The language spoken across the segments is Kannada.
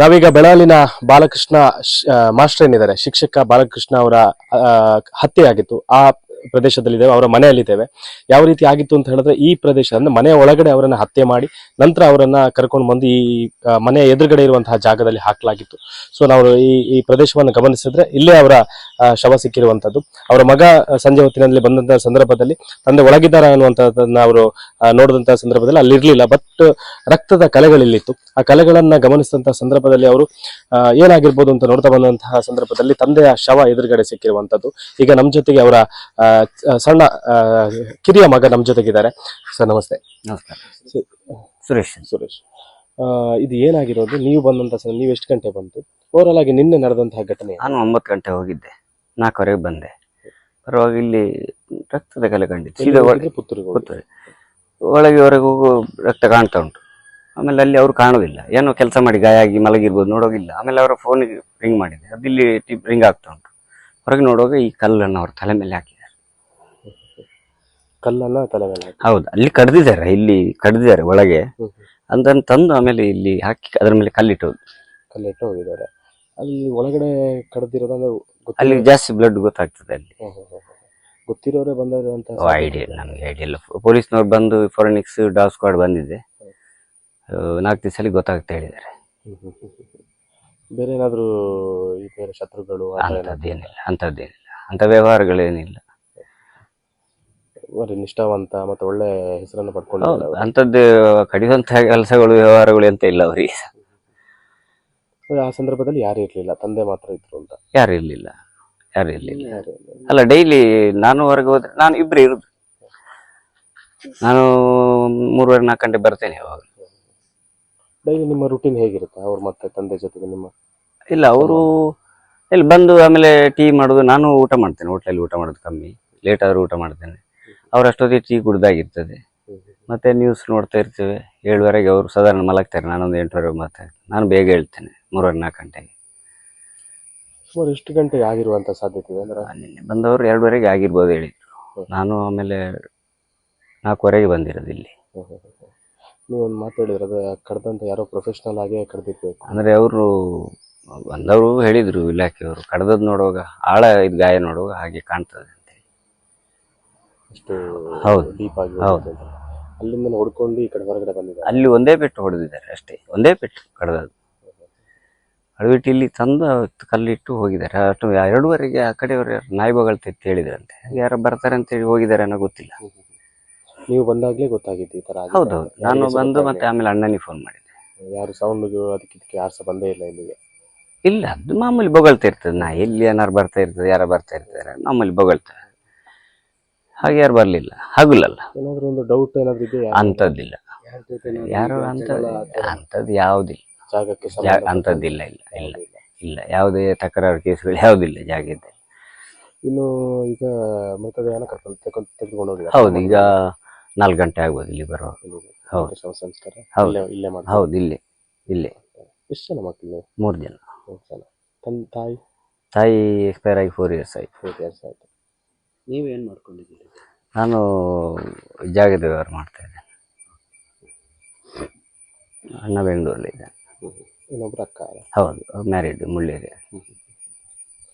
ನಾವೀಗ ಬೆಳಾಲಿನ ಬಾಲಕೃಷ್ಣ ಮಾಸ್ಟರ್ ಏನಿದ್ದಾರೆ ಶಿಕ್ಷಕ ಬಾಲಕೃಷ್ಣ ಅವರ ಹತ್ಯೆಯಾಗಿತ್ತು. ಆ ಪ್ರದೇಶದಲ್ಲಿದ್ದೇವೆ, ಅವರ ಮನೆಯಲ್ಲಿದ್ದೇವೆ. ಯಾವ ರೀತಿ ಆಗಿತ್ತು ಅಂತ ಹೇಳಿದ್ರೆ, ಈ ಪ್ರದೇಶ ಅಂದ್ರೆ ಮನೆಯ ಒಳಗಡೆ ಅವರನ್ನ ಹತ್ಯೆ ಮಾಡಿ, ನಂತರ ಅವರನ್ನ ಕರ್ಕೊಂಡು ಬಂದು ಈ ಮನೆ ಎದುರುಗಡೆ ಇರುವಂತಹ ಜಾಗದಲ್ಲಿ ಹಾಕಲಾಗಿತ್ತು. ಸೊ ನಾವು ಈ ಈ ಪ್ರದೇಶವನ್ನು ಗಮನಿಸಿದ್ರೆ, ಇಲ್ಲೇ ಅವರ ಶವ ಸಿಕ್ಕಿರುವಂತದ್ದು. ಅವರ ಮಗ ಸಂಜೆ ಹೊತ್ತಿನಲ್ಲಿ ಬಂದಂತಹ ಸಂದರ್ಭದಲ್ಲಿ, ತಂದೆ ಒಳಗಿದ್ದಾರೆ ಅನ್ನುವಂಥದ್ದನ್ನ ಅವರು ನೋಡಿದಂತಹ ಸಂದರ್ಭದಲ್ಲಿ ಅಲ್ಲಿ ಇರ್ಲಿಲ್ಲ. ಬಟ್ ರಕ್ತದ ಕಲೆಗಳಿಲ್ಲಿತ್ತು ಆ ಕಲೆಗಳನ್ನ ಗಮನಿಸಿದಂತಹ ಸಂದರ್ಭದಲ್ಲಿ ಅವರು ಏನಾಗಿರ್ಬೋದು ಅಂತ ನೋಡ್ತಾ ಬಂದಂತಹ ಸಂದರ್ಭದಲ್ಲಿ ತಂದೆಯ ಶವ ಎದುರುಗಡೆ ಸಿಕ್ಕಿರುವಂತದ್ದು. ಈಗ ನಮ್ಮ ಜೊತೆಗೆ ಅವರ ಸಣ್ಣ ಕಿರಿಯ ಮಗ ನಮ್ಮ ಜೊತೆಗಿದ್ದಾರೆ. ಸರ್ ನಮಸ್ತೆ. ನಮಸ್ಕಾರ. ಸುರೇಶ್. ಸುರೇಶ್. ಇದು ಏನಾಗಿರೋದು? ನೀವು ಬಂದಂತ ಸರ್ ನೀವು ಎಷ್ಟು ಗಂಟೆ ಬಂತು? ಓವರಾಲ್ ಆಗಿ ನಿನ್ನೆ ನಡೆದಂತಹ ಘಟನೆ ನಾನು ಒಂಬತ್ತು ಗಂಟೆ ಹೋಗಿದ್ದೆ. ನಾಲ್ಕುವರೆಗೆ ಬಂದೆ. ಪರವಾಗಿ ಇಲ್ಲಿ ರಕ್ತದ ಕಲೆ ಕಂಡಿತ್ತು. ಸೀದಾ ಒಳಗೆ ಹೋಗಿದ್ದು. ಒಳಗೆ ರಕ್ತ ಕಾಣ್ತಾ ಉಂಟು. ಆಮೇಲೆ ಅಲ್ಲಿ ಅವರು ಕಾಣೋದಿಲ್ಲ. ಏನೋ ಕೆಲಸ ಮಾಡಿ ಗಾಯ ಆಗಿ ಮಲಗಿರ್ಬೋದು ನೋಡೋಗಿಲ್ಲ. ಆಮೇಲೆ ಅವರ ಫೋನಿಗೆ ರಿಂಗ್ ಮಾಡಿದೆ. ಅದಿಲ್ಲಿ ರಿಂಗ್ ಆಗ್ತಾ ಉಂಟು. ಹೊರಗೆ ನೋಡುವಾಗ ಈ ಕಲ್ಲನ್ನು ಅವ್ರ ತಲೆ ಮೇಲೆ ಹಾಕಿದ್ದಾರೆ ಕಲ್ಲನ್ನ ತಲೆ ಮೇಲೆ ಹಾಕಿ. ಹೌದು ಅಲ್ಲಿ ಕಡ್ದಿದ್ದಾರೆ ಇಲ್ಲಿ ಕಡ್ದಿದ್ದಾರೆ ಒಳಗೆ. ಅದನ್ನು ತಂದು ಆಮೇಲೆ ಇಲ್ಲಿ ಹಾಕಿ ಅದರ ಮೇಲೆ ಕಲ್ಲಿಟ್ಟು ಕಲ್ಲಿಟ್ಟು ಹೋಗಿದ್ದಾರೆ. ಅಲ್ಲಿ ಒಳಗಡೆ ಕಡ್ದಿರೋದಂದ್ರೆ ಅಲ್ಲಿ ಜಾಸ್ತಿ ಬ್ಲಡ್ ಗೊತ್ತಾಗ್ತದೆ ಅಲ್ಲಿ. ಹ್ಮ್, ಹ್ಮ್, ಹ್ಮ್, ಹ್ಮ್. ಗೊತ್ತಿರೋರೇ ಬಂದಿರುವಂತ ಐಡಿಯಾ ನಮ್ಗೆ ಐಡಿಯಾ ಇಲ್ಲ. ಪೊಲೀಸ್ನವ್ರು ಬಂದು ಫೋರೆನಿಕ್ಸ್ ಡಾಗ್ ಸ್ಕ್ವಾಡ್ ಬಂದಿದೆ. ನಾಲ್ಕು ದಿವಸ ಅಲ್ಲಿ ಗೊತ್ತಾಗ್ತಾ ಹೇಳಿದ್ದಾರೆ. ಬೇರೆ ಏನಾದ್ರು ಈ ಬೇರೆ ಶತ್ರುಗಳು ಆ ಥರ ಏನಾದ್ರು ಅಂಥದ್ದೇನಿಲ್ಲ ಅಂಥದ್ದೇನಿಲ್ಲ ಅಂಥ ವ್ಯವಹಾರಗಳೇನಿಲ್ಲ. ನಿಷ್ಠಾವಂತ ಮತ್ತೆ ಒಳ್ಳೆ ಹೆಸರನ್ನು ಪಡ್ಕೊಂಡು ಅಂತದ್ದು ಅಂಥದ್ದು ಕಡಿದಂತಹ ಕೆಲಸಗಳು ವ್ಯವಹಾರಗಳು ಅಂತ ಇಲ್ಲ ಅವರಿಗೆ. ಆ ಸಂದರ್ಭದಲ್ಲಿ ಯಾರು ಇರ್ಲಿಲ್ಲ? ತಂದೆ ಮಾತ್ರ ಇದ್ರು ಅಂತ. ಯಾರು ಇರಲಿಲ್ಲ? ಯಾರು ಇರಲಿಲ್ಲ. ಯಾರು ಇರ್ಲಿಲ್ಲ. ಅಲ್ಲ ಡೈಲಿ ನಾನು ಹೊರಗೆ ಹೋದ್ರೆ ನಾನು ಇಬ್ಬರು ಇರುದು. ನಾನು ಮೂರುವರೆ ನಾಲ್ಕು ಗಂಟೆ ಬರ್ತೇನೆ ಯಾವಾಗ. ಡೈಲಿ ನಿಮ್ಮ ರುಟೀನ್ ಹೇಗಿರುತ್ತೆ? ಅವ್ರ ಮತ್ತೆ ತಂದೆ ಜೊತೆಗೆ ನಿಮ್ಮ ಇಲ್ಲ ಅವರು ಇಲ್ಲಿ ಬಂದು ಆಮೇಲೆ ಟೀ ಮಾಡೋದು ನಾನು ಊಟ ಮಾಡ್ತೇನೆ. ಹೋಟ್ಲಲ್ಲಿ ಊಟ ಮಾಡೋದು ಕಮ್ಮಿ. ಲೇಟ್ ಆದರೂ ಊಟ ಮಾಡ್ತೇನೆ. ಅವ್ರು ಅಷ್ಟೊತ್ತಿಗೆ ಟೀ ಕುಡ್ದಾಗಿರ್ತದೆ. ಮತ್ತೆ ನ್ಯೂಸ್ ನೋಡ್ತಾ ಇರ್ತೇವೆ. ಏಳುವರೆಗೆ ಅವರು ಸಾಧಾರಣ ಮಲಗ್ತಾರೆ. ನಾನೊಂದು ಎಂಟುವರೆಗೆ ಮಾತಾಡ್ತೇನೆ. ನಾನು ಬೇಗ ಹೇಳ್ತೇನೆ ಮೂರುವರೆ ನಾಲ್ಕು ಗಂಟೆಗೆ. ಸುಮಾರು ಎಷ್ಟು ಗಂಟೆಗೆ ಆಗಿರುವಂತ ಸಾಧ್ಯತೆ ಇದೆ ಅಂದ್ರೆ? ನಿನ್ನೆ ಬಂದವರು ಎರಡುವರೆಗೆ ಆಗಿರ್ಬೋದು ಹೇಳಿದ್ರು. ನಾನು ಆಮೇಲೆ ನಾಲ್ಕುವರೆಗೆ ಬಂದಿರೋದು ಇಲ್ಲಿ. ನೀವೊಂದು ಒಂದು ಮಾತು ಹೇಳಿದ್ರೆ ಅದು ಕಡ್ದಂತ ಯಾರೋ ಪ್ರೊಫೆಷನಲ್ ಆಗಿ ಕಡ್ದಿರ್ಬೇಕು. ಅಂದ್ರೆ ಅವರು ಬಂದವರು ಹೇಳಿದ್ರು ಇಲಾಖೆಯವರು. ಕಡ್ದದ್ ನೋಡುವಾಗ ಆಳ ಇದು ಗಾಯ ನೋಡುವಾಗ ಹಾಗೆ ಕಾಣ್ತದೆ. ಅಷ್ಟು ಹೌದು. ಡೀಪ್ ಆಗಿ ಹೌದು. ಹೋಗುತ್ತೆ ಅಂತ. ಅಲ್ಲಿಂದ ಹೊಡ್ಕೊಂಡು ಈ ಕಡೆ ಹೊರಗಡೆ ಬಂದಿದ್ದಾರೆ ಅಲ್ಲಿ ಒಂದೇ ಪೆಟ್ಟು ಹೊಡೆದಿದ್ದಾರೆ ಅಷ್ಟೇ ಒಂದೇ ಪೆಟ್ಟು ಕಡ್ದದ್ದು ಅಡವಿಟ್ಟು ಇಲ್ಲಿ ತಂದು ಅವತ್ತು ಕಲ್ಲಿಟ್ಟು ಹೋಗಿದ್ದಾರೆ. ಅಷ್ಟು ಎರಡೂವರೆಗೆ ಆ ಕಡೆಯವರು ನಾಯಿ ತೆತ್ತಿ ತೆತ್ತು ಹೇಳಿದ್ರಂತೆ. ಯಾರು ಬರ್ತಾರೆ ಅಂತ ಹೇಳಿ ಹೋಗಿದ್ದಾರೆ ಅನ್ನೋ ಗೊತ್ತಿಲ್ಲ. ನೀವು ಬಂದಾಗ್ಲೇ ಗೊತ್ತಾಗಿದ್ದು ಈ ತರ ಹೌದು ಹೌದೌದು. ಅಂತ. ನಾನು ಬಂದು ಮತ್ತೆ ಆಮೇಲೆ ಅಣ್ಣನಿಗೆ ಫೋನ್ ಮಾಡಿದ್ದೆ ಯಾರು ಸೌಂಡ್ ಅದಕ್ಕೆ ಇದಕ್ಕೆ ಯಾರು ಸಹ ಬಂದೇ ಇಲ್ಲ ಇಲ್ಲಿಗೆ? ಇಲ್ಲ ಅದು ಮಾಮೂಲಿ ಬೊಗಳ್ತಾ ಇರ್ತದೆ ನಾ ಎಲ್ಲಿ ಏನಾರು ಬರ್ತಾ ಇರ್ತದೆ ಯಾರೋ ಬರ್ತಾ ಇರ್ತಾರೆ ಮಾಮೂಲಿ ಬೊಗಳ್ತಾರೆ ಹಾಗೆ ಯಾರು ಬರಲಿಲ್ಲ. ಹಗುಲಲ್ಲ. ಅಂತದಿಲ್ಲ ಒಂದು ಡೌಟ್ ಏನಾದ್ರು ಇದೆಯಾ? ಅಂಥದ್ದಿಲ್ಲ. ಯಾರು ಅಂತ ಅಂಥದ್ದು ಯಾವುದಿಲ್ಲ. ಜಾಗಕ್ಕೆ ಜಾ ಸಂಬಂಧಪಟ್ಟ ಅಂಥದ್ದಿಲ್ಲ ಇಲ್ಲ ಇಲ್ಲ ಇಲ್ಲ. ಯಾವುದೇ ತಕರಾರು ಕೇಸ್ಗಳು ಯಾವುದಿಲ್ಲ ಜಾಗದಲ್ಲಿ ಇನ್ನು ಈಗ ಮೃತದೇಹನ ಕರ್ಕೊಂಡು ತೆಗೆದು ತೆಗೆದುಕೊಂಡು ಹೋಗಿದ್ದಾರೆ. ಹೌದು ಈಗ ನಾಲ್ಕು ಗಂಟೆ ಆಗ್ಬೋದು ಇಲ್ಲಿ ಬರೋ ಹೌದು. ಶವ ಸಂಸ್ಕಾರ? ಹೌದು. ಇಲ್ಲೇ ಇಲ್ಲೇ ಮಾಡ್ತಾರೆ? ಹೌದು ಇಲ್ಲೇ ಇಲ್ಲೇ. ಎಷ್ಟು ಜನ ಮಕ್ಕಳು ನೀವು? ಮೂರು ಜನ. ಮೂರು ಜನ. ತನ್ ತಾಯಿ? ತಾಯಿ ಎಕ್ಸ್ಪೈರ್ ಆಗಿ ಫೋರ್ ಇಯರ್ಸ್ ಆಯ್ತು. ಫೋರ್ ಇಯರ್ಸ್ ಆಯ್ತು. ನೀವೇನ್ ಮಾಡ್ಕೊಂಡಿದ್ದೀರಿ? ನಾನು ಜಾಗದ ವ್ಯವಹಾರ ಮಾಡ್ತಾ ಇದ್ದೇನೆ. ಅಣ್ಣ ಬೆಂಗಳೂರಲ್ಲಿ ಇದೆ ಇನ್ನೊಬ್ರು ಅಕ್ಕ ಹೌದು ಮ್ಯಾರಿಡ್ ಮುಳ್ಳೇರಿ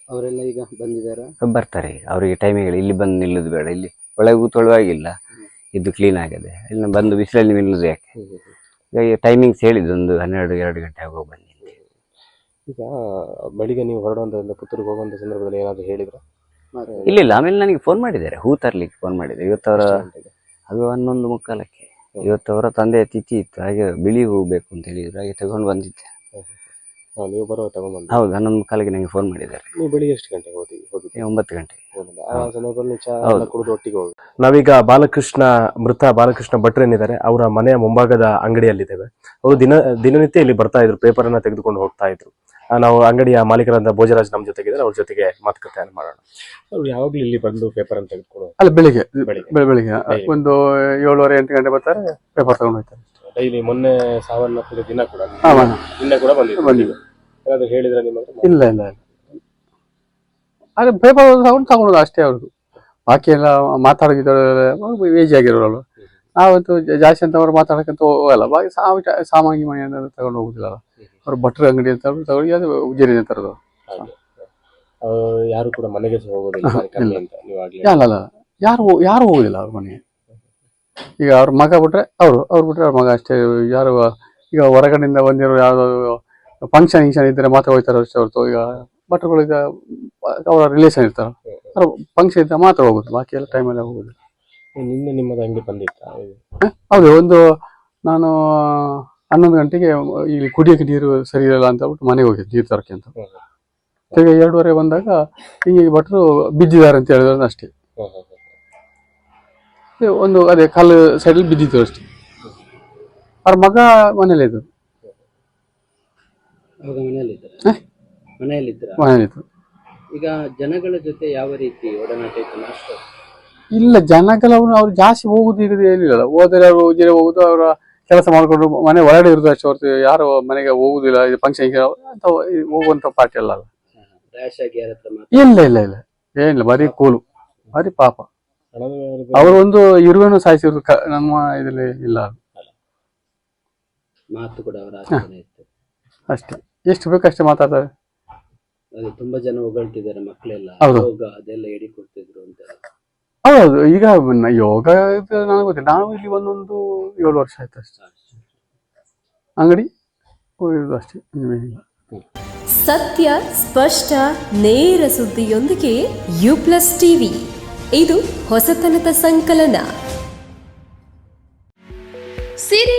ಅವರೆಲ್ಲ ಈಗ ಬಂದಿದ್ದಾರೆ? ಬರ್ತಾರೆ ಈಗ. ಅವರಿಗೆ ಟೈಮಿಗೆ ಇಲ್ಲಿ ಬಂದು ನಿಲ್ಲೋದು ಬೇಡ. ಇಲ್ಲಿ ಒಳಗೆ ಕೂತ್ಕೊಳ್ಳುವಾಗಿಲ್ಲ ಇದು ಕ್ಲೀನ್ ಆಗಿದೆ. ಇಲ್ಲಿ ಬಂದು ಬಿಸಿಲಲ್ಲಿ ನಿಲ್ಲೋದು ಯಾಕೆ? ಈಗ ಟೈಮಿಂಗ್ಸ್ ಹೇಳಿದ್ದು ಒಂದು ಹನ್ನೆರಡು ಎರಡು ಗಂಟೆ ಆಗೋಗಿ ಬನ್ನಿ ಈಗ ಬೆಳಿಗ್ಗೆ ನೀವು ಹೊರಡುವಂಥ ಪುತ್ತೂರಿಗೆ ಹೋಗುವಂಥ ಸಂದರ್ಭದಲ್ಲಿ ಏನಾದರೂ ಹೇಳಿದ್ರ? ಇಲ್ಲ ಇಲ್ಲ ಆಮೇಲೆ ನನಗೆ ಫೋನ್ ಮಾಡಿದ್ದಾರೆ. ಹೂ ತರ್ಲಿಕ್ಕೆ ಫೋನ್ ಮಾಡಿದ್ದಾರೆ. ಇವತ್ತವರ ಅವರ ಅದು ಹನ್ನೊಂದು ಮುಕ್ಕಾಲಕ್ಕೆ. ಇವತ್ತವರ ಅವರ ತಂದೆಯ ತಿಥಿ ಇತ್ತು. ಹಾಗೆ ಬಿಳಿ ಹೂ ಬೇಕು ಅಂತ ಹೇಳಿದ್ರು. ಹಾಗೆ ತಗೊಂಡು ಬಂದಿದ್ದೆ. ನೀವು ಬರೋ ತಗೊಂಡ್ಬಂದು ಹೌದು ಹನ್ನೊಂದು ಮುಕ್ಕಾಲಿಗೆ ನನಗೆ ಫೋನ್ ಮಾಡಿದ್ದಾರೆ. ನೀವು ಬೆಳಿಗ್ಗೆ ಎಷ್ಟು ಗಂಟೆಗೆ ಹೋಗಿ ಒಂಬತ್ತು ಗಂಟೆಗೆ ಆ ಸಂದರ್ಭದಲ್ಲಿ ಕುಡಿದು ಒಟ್ಟಿಗೆ ಹೋಗಿ. ನಾವೀಗ ಬಾಲಕೃಷ್ಣ ಮೃತ ಬಾಲಕೃಷ್ಣ ಭಟ್ರೇನಿದ್ದಾರೆ ಅವರ ಮನೆಯ ಮುಂಭಾಗದ ಅಂಗಡಿಯಲ್ಲಿದ್ದೇವೆ. ಅವರು ದಿನ ದಿನನಿತ್ಯ ಇಲ್ಲಿ ಬರ್ತಾ ಇದ್ರು ಪೇಪರ್ ಅನ್ನ ತೆಗೆದುಕೊಂಡು ಹೋಗ್ತಾ ಇದ್ರು. ನಾವು ಅಂಗಡಿಯ ಮಾಲೀಕರಾದ ಭೋಜರಾಜ್ ನಮ್ಮ ಜೊತೆಗಿದ್ದಾರೆ. ಅವ್ರ ಜೊತೆಗೆ ಮಾತುಕತೆ ಮಾಡೋಣ. ಅವ್ರು ಯಾವಾಗ್ಲೂ ಇಲ್ಲಿ ಬಂದು ಪೇಪರ್ ಅನ್ನು ತೆಗೆದುಕೊಳ್ಳೋ ಅಲ್ಲ ಬೆಳಿಗ್ಗೆ. ಬೆಳಿಗ್ಗೆ. ಒಂದು ಏಳುವರೆ ಎಂಟು ಗಂಟೆ ಬರ್ತಾರೆ ಪೇಪರ್ ತಗೊಂಡು ಹೋಗ್ತಾರೆ. ಡೈಲಿ ಮೊನ್ನೆ ಸಾವನ್ನಪ್ಪಿದ ದಿನ ಕೂಡ. ನಿನ್ನೆ ಕೂಡ ಬಂದಿದೆ. ಏನಾದ್ರು ಹೇಳಿದ್ರೆ ನಿಮ್ಮ ಇಲ್ಲ ಇಲ್ಲ ಇಲ್ಲ. ಅದೇ ಪೇಪರ್ ತಗೊಂಡು ತಗೊಳೋದು ಅಷ್ಟೇ ಅವ್ರದ್ದು ಬಾಕಿ ಎಲ್ಲ ಮಾತಾಡೋದಿದ್ದಾರೆ ಏಜಿ ಆಗಿರೋರು ನಾವಂತೂ ಜಾಸ್ತಿ ಅಂತ ಅವ್ರು ಮಾತಾಡಕ್ಕಂತ ಹೋಗಲ್ಲ. ಬಾಕಿ ಸಾಮಾನ್ಯ ಮನೆಯನ್ನು ತಗೊಂಡು ಹೋಗುದಿಲ್ಲ ಅವ್ರ ಭಟ್ರ ಅಂಗಡಿ ಅಂತ ತಗೊಳ್ಳಿ ಅದು ಉಜ್ಜೇರಿಯಿಂದ ತರೋದು. ಆ, ಯಾರು ಕೂಡ ಮನೆಗೆ ಹೋಗೋದಿಲ್ಲ ಅಂತ ಅಲ್ಲ ಅಲ್ಲ ಯಾರು ಯಾರು ಹೋಗುದಿಲ್ಲ ಅವ್ರ ಮನೆಗೆ? ಈಗ ಅವ್ರ ಮಗ ಬಿಟ್ರೆ ಅವರು ಅವ್ರು ಬಿಟ್ರೆ ಅವ್ರ ಮಗ ಅಷ್ಟೇ. ಯಾರು ಈಗ ಹೊರಗಡೆಯಿಂದ ಬಂದಿರೋ ಯಾವ್ದೋ ಫಂಕ್ಷನ್ ಗಿಂಕ್ಷನ್ ಇದ್ರೆ ಮಾತ್ರ ಹೋಗ್ತಾರೆ ಅಷ್ಟೇ ಹೊರತು. ಈಗ ಭಟ್ರುಗಳು ಈಗ ಅವರ ರಿಲೇಷನ್ ಇರ್ತಾರ. ಅವ್ರ ಫಂಕ್ಷನ್ ಇದ್ದ ಮಾತ್ರ ಹೋಗುದು ಬಾಕಿ ಎಲ್ಲ ಟೈಮೆಲ್ಲ ಹೋಗುದು. ನಿನ್ನೆ ನಿಮ್ಮದು ಅಂಗಡಿ ಬಂದಿತ್ತ? ಹೌದು ಒಂದು ನಾನು ಹನ್ನೊಂದು ಗಂಟೆಗೆ ಇಲ್ಲಿ ಕುಡಿಯೋಕೆ ನೀರು ಸರಿ ಇರಲ್ಲ ಅಂತ ಹೇಳ್ಬಿಟ್ಟು ಮನೆಗೆ ಹೋಗಿದ್ದು ನೀರು ತರಕ್ಕೆ ಅಂತ. ಈಗ ಎರಡೂವರೆ ಬಂದಾಗ ಹಿಂಗೆ ಭಟ್ರು ಬಿದ್ದಿದ್ದಾರೆ ಅಂತ ಹೇಳಿದ್ರು ಅಷ್ಟೇ. ಒಂದು ಅದೇ ಕಾಲು ಸೈಡಲ್ಲಿ ಬಿದ್ದಿತ್ತು ಅಷ್ಟೇ. ಅವ್ರ ಮಗ ಮನೇಲಿ ಇದ್ರು ಈಗ ಜನಗಳ ಜೊತೆ ಯಾವ ರೀತಿ ಒಡನಾಟ ಇಲ್ಲ ಜನಗಳವರು ಅವ್ರು ಜಾಸ್ತಿ ಹೋಗುದು ಇರೋದು ಏನಿಲ್ಲ. ಹೋದರೆ ಅವರು ಉಜಿರೆ ಹೋಗುದು ಅವರ ಕೆಲಸ ಮಾಡಿಕೊಂಡು ಮನೆ ಒಳಗಡೆ ಇರೋದು ಅಷ್ಟೇ ಹೊರತು ಯಾರು ಮನೆಗೆ ಹೋಗುದಿಲ್ಲ ಇದು ಫಂಕ್ಷನ್ ಅಂತ ಹೋಗುವಂತ ಪಾರ್ಟಿ ಅಲ್ಲ ಇಲ್ಲ ಇಲ್ಲ ಇಲ್ಲ. ಏನಿಲ್ಲ ಬರೀ ಕೂಲು. ಬರೀ ಪಾಪ. ಅವರು ಒಂದು ಇರುವೆನು ಸಾಯಿಸಿರು ಕ- ನಮ್ಮ ಇದರಲ್ಲಿ ಇಲ್ಲ ಮಾತು ಕೂಡ ಅವರ ಆಚರಣೆ ಇತ್ತು. ಅಷ್ಟೇ. ಎಷ್ಟು ಬೇಕಷ್ಟೇ ಮಾತಾಡ್ತಾರೆ. ಅದೇ ತುಂಬಾ ಜನ ಹೊಗಳ್ತಿದ್ದಾರೆ ಮಕ್ಕಳೆಲ್ಲ. ಅದೆಲ್ಲ ಎಡಿ ಕೊಡ್ತಿದ್ರು ಅಂತ. ಹೌದು, ಈಗ ಯೋಗ ನನಗೆ ಗೊತ್ತಿಲ್ಲ. ನಾವು ಇಲ್ಲಿ ಒಂದೊಂದು ಏಳು ವರ್ಷ ಆಯ್ತು ಅಷ್ಟೇ. ಅಂಗಡಿ? ಅಷ್ಟೇ. ಸತ್ಯ, ಸ್ಪಷ್ಟ, ನೇರ ಸುದ್ದಿಯೊಂದಿಗೆ ಯು ಪ್ಲಸ್ ಟಿವಿ. ಇದು ಹೊಸತನದ ಸಂಕಲನ. ಸಿರಿ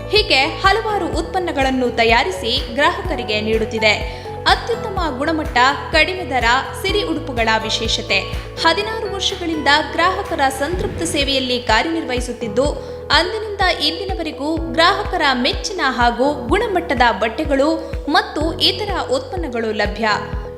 ಹೀಗೆ ಹಲವಾರು ಉತ್ಪನ್ನಗಳನ್ನು ತಯಾರಿಸಿ ಗ್ರಾಹಕರಿಗೆ ನೀಡುತ್ತಿದೆ. ಅತ್ಯುತ್ತಮ ಗುಣಮಟ್ಟ, ಕಡಿಮೆ ದರ, ಸಿರಿ ಉಡುಪುಗಳ ವಿಶೇಷತೆ. ಹದಿನಾರು ವರ್ಷಗಳಿಂದ ಗ್ರಾಹಕರ ಸಂತೃಪ್ತ ಸೇವೆಯಲ್ಲಿ ಕಾರ್ಯನಿರ್ವಹಿಸುತ್ತಿದ್ದು, ಅಂದಿನಿಂದ ಇಂದಿನವರೆಗೂ ಗ್ರಾಹಕರ ಮೆಚ್ಚಿನ ಹಾಗೂ ಗುಣಮಟ್ಟದ ಬಟ್ಟೆಗಳು ಮತ್ತು ಇತರ ಉತ್ಪನ್ನಗಳು ಲಭ್ಯ.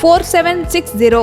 four seven six zero